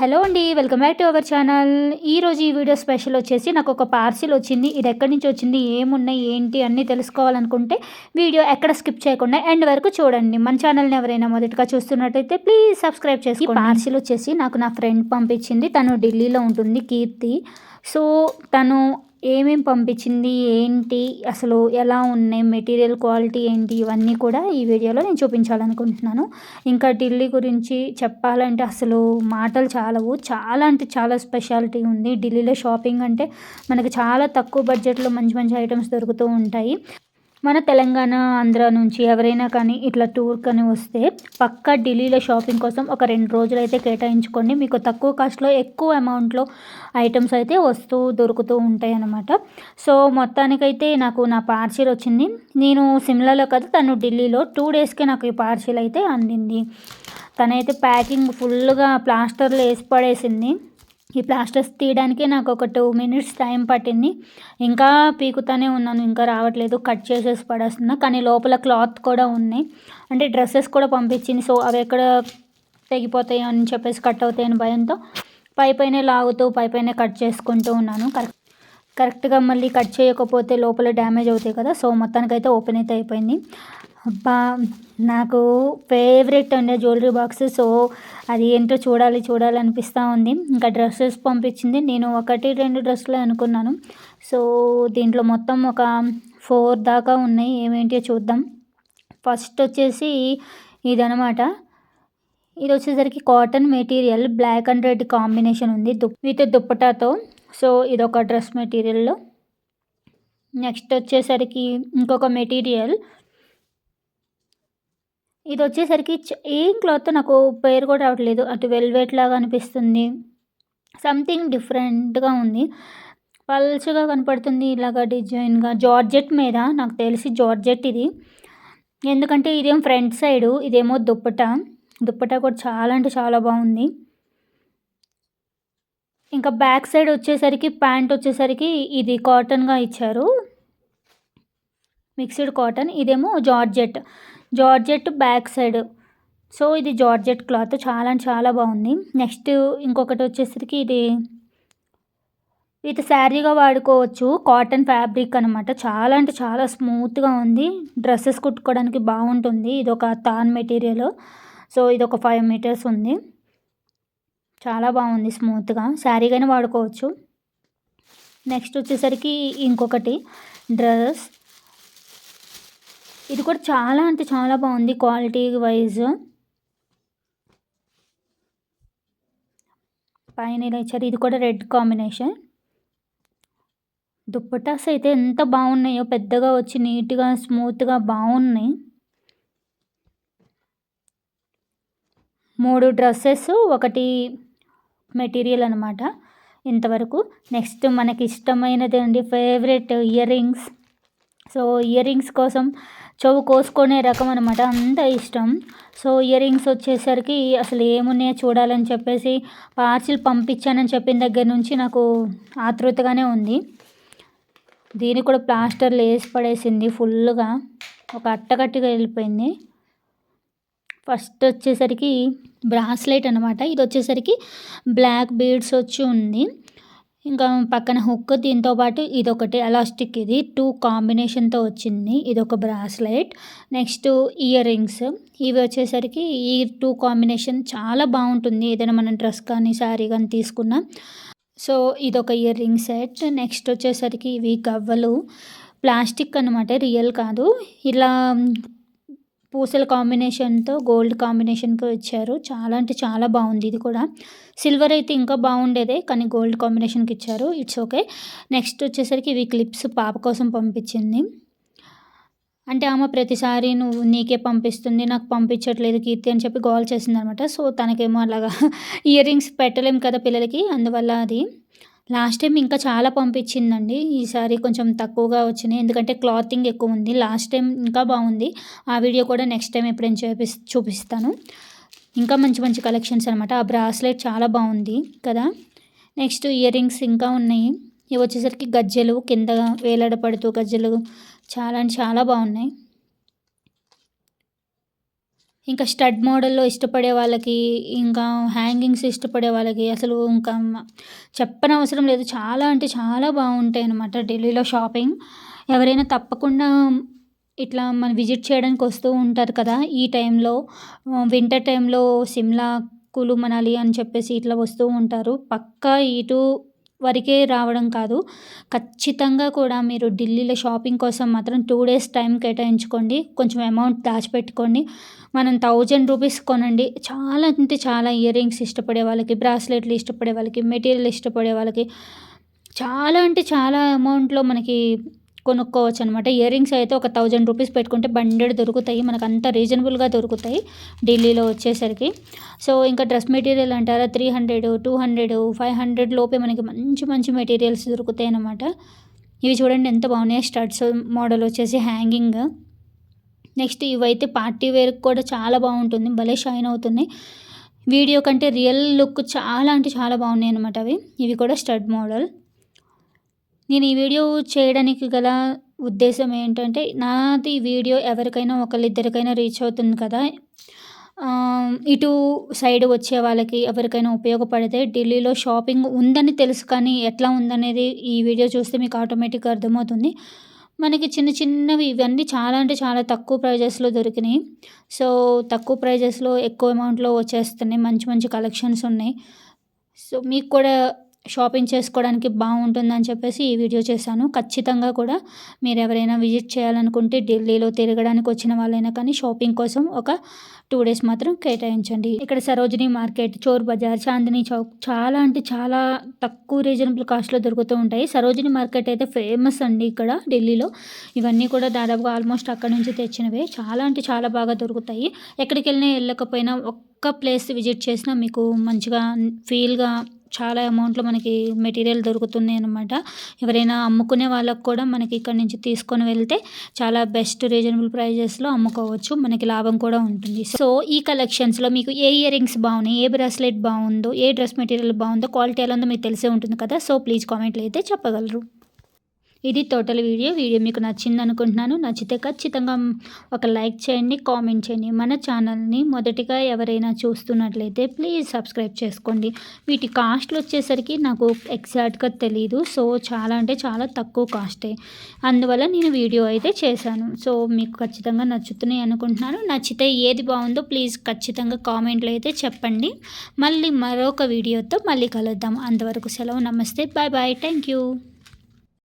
Hello అండి welcome back to our channel. ఈరోజు ఈ వీడియో స్పెషల్ వచ్చేసి నాకు ఒక పార్సిల్ వచ్చింది. ఇది ఎక్కడి నుంచి వచ్చింది ఏమున్నాయి ఏంటి అన్నీ తెలుసుకోవాలనుకుంటే వీడియో ఎక్కడ స్కిప్ చేయకుండా ఎండ్ వరకు చూడండి. మన ఛానల్ని ఎవరైనా మొదటగా చూస్తున్నట్టయితే ప్లీజ్ సబ్స్క్రైబ్ చేసి పార్సిల్ వచ్చేసి నాకు నా ఫ్రెండ్ పంపించింది. తను ఢిల్లీలో ఉంటుంది కీర్తి. సో తను ఏమేమి పంపించింది ఏంటి అసలు ఎలా ఉన్నాయి మెటీరియల్ క్వాలిటీ ఏంటి ఇవన్నీ కూడా ఈ వీడియోలో నేను చూపించాలనుకుంటున్నాను. ఇంకా ఢిల్లీ గురించి చెప్పాలంటే అసలు మాటలు చాలవు. చాలా అంటే చాలా స్పెషాలిటీ ఉంది. ఢిల్లీలో షాపింగ్ అంటే మనకి చాలా తక్కువ బడ్జెట్లో మంచి మంచి ఐటమ్స్ దొరుకుతూ ఉంటాయి. మన తెలంగాణ ఆంధ్ర నుంచి ఎవరైనా కానీ ఇట్లా టూర్ కానీ వస్తే పక్కా ఢిల్లీలో షాపింగ్ కోసం ఒక రెండు రోజులు అయితే కేటాయించుకోండి. మీకు తక్కువ కాస్ట్లో ఎక్కువ అమౌంట్లో ఐటమ్స్ అయితే వస్తూ దొరుకుతూ ఉంటాయి అన్నమాట. సో మొత్తానికైతే నాకు నా పార్సిల్ వచ్చింది. నేను సిమ్లాలో కదా తను ఢిల్లీలో టూ డేస్కే నాకు ఈ పార్సిల్ అయితే అందింది. తనైతే ప్యాకింగ్ ఫుల్గా ప్లాస్టర్లో వేసి పడేసింది. ఈ ప్లాస్టర్స్ తీయడానికి నాకు ఒక టూ మినిట్స్ టైం పట్టింది. ఇంకా పీకుతానే ఉన్నాను ఇంకా రావట్లేదు. కట్ చేసేసి పడేస్తున్నా కానీ లోపల క్లాత్ కూడా ఉన్నాయి. అంటే డ్రెస్సెస్ కూడా పంపించింది. సో అవి ఎక్కడ తెగిపోతాయి అని చెప్పేసి కట్ అవుతాయని భయంతో పై పైనే లాగుతూ పై పైనే కట్ చేసుకుంటూ ఉన్నాను. కరెక్ట్ కరెక్ట్గా మళ్ళీ కట్ చేయకపోతే లోపల డ్యామేజ్ అవుతాయి కదా. సో మొత్తానికైతే ఓపెన్ అయితే అయిపోయింది. అబ్బా నాకు ఫేవరెట్ అండి జ్యువెలరీ బాక్స్ సో అది ఏంటో చూడాలి చూడాలి అనిపిస్తూ ఉంది. ఇంకా డ్రెస్సెస్ పంపించింది. నేను ఒకటి రెండు డ్రెస్సులే అనుకున్నాను. సో దీంట్లో మొత్తం ఒక ఫోర్ దాకా ఉన్నాయి. ఏమేంటో చూద్దాం. ఫస్ట్ వచ్చేసి ఇదనమాట. ఇది వచ్చేసరికి cotton material black and red combination ఉంది. విత్ దుప్పటాతో. సో ఇది ఒక డ్రెస్ మెటీరియల్లో. నెక్స్ట్ వచ్చేసరికి ఇంకొక మెటీరియల్. ఇది వచ్చేసరికి ఏం క్లాత్ నాకు పేరు కూడా రావట్లేదు. అటు వెల్వెట్ లాగా అనిపిస్తుంది. సంథింగ్ డిఫరెంట్గా ఉంది. పల్చగా కనపడుతుంది ఇలాగ డిజైన్గా. జార్జెట్ మీద నాకు తెలిసి జార్జెట్ ఇది. ఎందుకంటే ఇదేం ఫ్రంట్ సైడు ఇదేమో దుప్పట. దుప్పట కూడా చాలా అంటే చాలా బాగుంది. ఇంకా బ్యాక్ సైడ్ వచ్చేసరికి ప్యాంట్ వచ్చేసరికి ఇది కాటన్గా ఇచ్చారు. Mixed cotton. ఇదేమో georgette. Georgette back side. So ఇది జార్జెట్ క్లాత్. చాలా చాలా బాగుంది. నెక్స్ట్ ఇంకొకటి వచ్చేసరికి ఇది ఇది శారీగా వాడుకోవచ్చు. కాటన్ ఫ్యాబ్రిక్ అనమాట చాలా అంటే చాలా స్మూత్గా ఉంది. డ్రెస్సెస్ కుట్టుకోవడానికి బాగుంటుంది. ఇది ఒక తాన్ మెటీరియల్. సో ఇది ఒక ఫైవ్ మీటర్స్ ఉంది. చాలా బాగుంది స్మూత్గా. శారీగానే వాడుకోవచ్చు. నెక్స్ట్ వచ్చేసరికి ఇంకొకటి డ్రెస్. ఇది కూడా చాలా అంటే చాలా బాగుంది క్వాలిటీ వైజ్. పైన ఇలా ఇచ్చారు. ఇది కూడా రెడ్ కాంబినేషన్. దుప్పటాస్ అయితే ఎంత బాగున్నాయో పెద్దగా వచ్చి నీట్గా స్మూత్గా బాగున్నాయి. మూడు డ్రెస్సెస్ ఒకటి మెటీరియల్ అనమాట ఇంతవరకు. నెక్స్ట్ మనకి ఇష్టమైనది అండి favourite earrings. So earrings కోసం చెవు కోసుకునే రకం అనమాట అంత ఇష్టం. సో ఇయర్ రింగ్స్ వచ్చేసరికి అసలు ఏమున్నాయో చూడాలని చెప్పేసి పార్సిల్ పంపించానని చెప్పిన దగ్గర నుంచి నాకు ఆతృతగానే ఉంది. దీనికి కూడా ప్లాస్టర్లు వేసి పడేసింది ఫుల్గా ఒక అట్టగట్టిగా వెళ్ళిపోయింది. ఫస్ట్ వచ్చేసరికి బ్రాస్లెట్ అనమాట ఇది వచ్చేసరికి బ్లాక్ బీడ్స్ వచ్చి ఉంది. ఇంకా పక్కన హుక్ దీంతో పాటు ఇదొకటి ఎలాస్టిక్ ఇది. టూ కాంబినేషన్తో వచ్చింది. ఇది ఒక బ్రాస్లెట్. నెక్స్ట్ ఇయర్ రింగ్స్ ఇవి వచ్చేసరికి ఈ టూ కాంబినేషన్ చాలా బాగుంటుంది. ఏదైనా మనం డ్రెస్ కానీ శారీ కానీ తీసుకున్నా. సో ఇదొక ఇయర్ రింగ్ సెట్. నెక్స్ట్ వచ్చేసరికి ఇవి గవ్వలు. ప్లాస్టిక్ అనమాట రియల్ కాదు. ఇలా పూసల కాంబినేషన్తో గోల్డ్ కాంబినేషన్కి ఇచ్చారు చాలా అంటే చాలా బాగుంది ఇది కూడా. సిల్వర్ అయితే ఇంకా బాగుండేదే కానీ గోల్డ్ కాంబినేషన్కి ఇచ్చారు. It's okay. నెక్స్ట్ వచ్చేసరికి ఇవి క్లిప్స్ పాప కోసం పంపించింది. అంటే ఆమె ప్రతిసారి నువ్వు నీకే పంపిస్తుంది నాకు పంపించట్లేదు కీర్తి అని చెప్పి గోల్ చేసింది అనమాట సో తనకేమో అలాగా ఇయర్ రింగ్స్ పెట్టలేము కదా పిల్లలకి అందువల్ల అది. లాస్ట్ టైం ఇంకా చాలా పంపించిందండి. ఈసారి కొంచెం తక్కువగా వచ్చినాయి. ఎందుకంటే క్లాతింగ్ ఎక్కువ ఉంది. లాస్ట్ టైం ఇంకా బాగుంది. ఆ వీడియో కూడా నెక్స్ట్ టైం ఎప్పుడైనా చూపి చూపిస్తాను. ఇంకా మంచి మంచి కలెక్షన్స్ అనమాట ఆ బ్రాస్లెట్ చాలా బాగుంది కదా. నెక్స్ట్ ఇయర్ రింగ్స్ ఇంకా ఉన్నాయి. ఇవి వచ్చేసరికి గజ్జెలు కింద వేలాడపడుతూ గజ్జెలు చాలా అంటే చాలా బాగున్నాయి. ఇంకా స్టడ్ మోడల్లో ఇష్టపడే వాళ్ళకి ఇంకా హ్యాంగింగ్స్ ఇష్టపడే వాళ్ళకి అసలు ఇంకా చెప్పనవసరం లేదు. చాలా అంటే చాలా బాగుంటాయి అన్నమాట ఢిల్లీలో షాపింగ్. ఎవరైనా తప్పకుండా ఇట్లా మనం విజిట్ చేయడానికి వస్తూ ఉంటారు కదా ఈ టైంలో. వింటర్ టైంలో సిమ్లా కులు మనాలి అని చెప్పేసి ఇట్లా వస్తూ ఉంటారు. పక్కా ఇటు వరకే రావడం కాదు. ఖచ్చితంగా కూడా మీరు ఢిల్లీలో షాపింగ్ కోసం మాత్రం టూ డేస్ టైం కేటాయించుకోండి. కొంచెం అమౌంట్ దాచిపెట్టుకోండి. మనం థౌజండ్ రూపీస్ కొనండి. చాలా అంటే చాలా ఇయర్ రింగ్స్ ఇష్టపడే వాళ్ళకి బ్రాస్లెట్లు ఇష్టపడే వాళ్ళకి మెటీరియల్ ఇష్టపడే వాళ్ళకి చాలా అంటే చాలా అమౌంట్లో మనకి కొనుక్కోవచ్చు అనమాట ఇయర్ రింగ్స్ అయితే ఒక థౌజండ్ రూపీస్ పెట్టుకుంటే బండెడ్ దొరుకుతాయి. మనకు అంత రీజనబుల్గా దొరుకుతాయి ఢిల్లీలో వచ్చేసరికి. సో ఇంకా డ్రెస్ మెటీరియల్ అంటారా? Three hundred two hundred five hundred లోపే మనకి మంచి మంచి మెటీరియల్స్ దొరుకుతాయి అనమాట ఇవి చూడండి ఎంత బాగున్నాయి. స్టడ్స్ మోడల్ వచ్చేసి హ్యాంగింగ్ నెక్స్ట్ ఇవైతే పార్టీ వేర్కి కూడా చాలా బాగుంటుంది. భలే షైన్ అవుతుంది వీడియో కంటే రియల్ లుక్ చాలా అంటే చాలా బాగున్నాయి అనమాట అవి. ఇవి కూడా స్టడ్ మోడల్. నేను ఈ వీడియో చేయడానికి గల ఉద్దేశం ఏంటంటే నాది వీడియో ఎవరికైనా ఒకళ్ళిద్దరికైనా రీచ్ అవుతుంది కదా. ఇటు సైడ్ వచ్చే వాళ్ళకి ఎవరికైనా ఉపయోగపడితే ఢిల్లీలో షాపింగ్ ఉందని తెలుసు కానీ ఎట్లా ఉందనేది ఈ వీడియో చూస్తే మీకు ఆటోమేటిక్గా అర్థమవుతుంది. మనకి చిన్న చిన్నవి ఇవన్నీ చాలా అంటే చాలా తక్కువ ప్రైజెస్లో దొరికినాయి. సో తక్కువ ప్రైజెస్లో ఎక్కువ అమౌంట్లో వచ్చేస్తున్నాయి. మంచి మంచి కలెక్షన్స్ ఉన్నాయి. సో మీకు కూడా షాపింగ్ చేసుకోవడానికి బాగుంటుందని చెప్పేసి ఈ వీడియో చేశాను. ఖచ్చితంగా కూడా మీరు ఎవరైనా విజిట్ చేయాలనుకుంటే ఢిల్లీలో తిరగడానికి వచ్చిన వాళ్ళైనా కానీ షాపింగ్ కోసం ఒక టూ డేస్ మాత్రం కేటాయించండి. ఇక్కడ సరోజిని మార్కెట్ చోర్ బజార్ చాందిని చౌక్ చాలా అంటే చాలా తక్కువ రీజనబుల్ కాస్ట్లో దొరుకుతూ ఉంటాయి. సరోజిని మార్కెట్ అయితే ఫేమస్ అండి ఇక్కడ ఢిల్లీలో. ఇవన్నీ కూడా దాదాపుగా ఆల్మోస్ట్ అక్కడ నుంచి తెచ్చినవే. చాలా అంటే చాలా బాగా దొరుకుతాయి. ఎక్కడికి వెళ్ళినా వెళ్ళకపోయినా ఒక్క ప్లేస్ విజిట్ చేసినా మీకు మంచిగా ఫీల్గా చాలా అమౌంట్లో మనకి మెటీరియల్ దొరుకుతున్నాయి అనమాట ఎవరైనా అమ్ముకునే వాళ్ళకు కూడా మనకి ఇక్కడ నుంచి తీసుకొని వెళ్తే చాలా బెస్ట్ రీజనబుల్ ప్రైజెస్లో అమ్ముకోవచ్చు. మనకి లాభం కూడా ఉంటుంది. సో ఈ కలెక్షన్స్లో మీకు ఏ ఇయర్ రింగ్స్ బాగున్నాయి? ఏ బ్రాస్లెట్ బాగుందో? ఏ డ్రెస్ మెటీరియల్ బాగుందో? క్వాలిటీ ఎలా ఉందో మీకు తెలిసే ఉంటుంది కదా? సో ప్లీజ్ కామెంట్లు అయితే చెప్పగలరు. ఇది టోటల్ వీడియో. వీడియో మీకు నచ్చింది అనుకుంటున్నాను నచ్చితే ఖచ్చితంగా ఒక లైక్ చేయండి కామెంట్ చేయండి. మన ఛానల్ని మొదటిగా ఎవరైనా చూస్తున్నట్లయితే ప్లీజ్ సబ్స్క్రైబ్ చేసుకోండి. వీటి కాస్ట్లు వచ్చేసరికి నాకు ఎగ్జాక్ట్గా తెలియదు సో చాలా అంటే చాలా తక్కువ కాస్టే. అందువల్ల నేను వీడియో అయితే చేశాను. సో మీకు ఖచ్చితంగా నచ్చుతున్నాయి అనుకుంటున్నాను. నచ్చితే ఏది బాగుందో ప్లీజ్ ఖచ్చితంగా కామెంట్లు అయితే చెప్పండి. మళ్ళీ మరొక వీడియోతో మళ్ళీ కలుద్దాం. అంతవరకు సెలవు. నమస్తే. Bye bye. Thank you.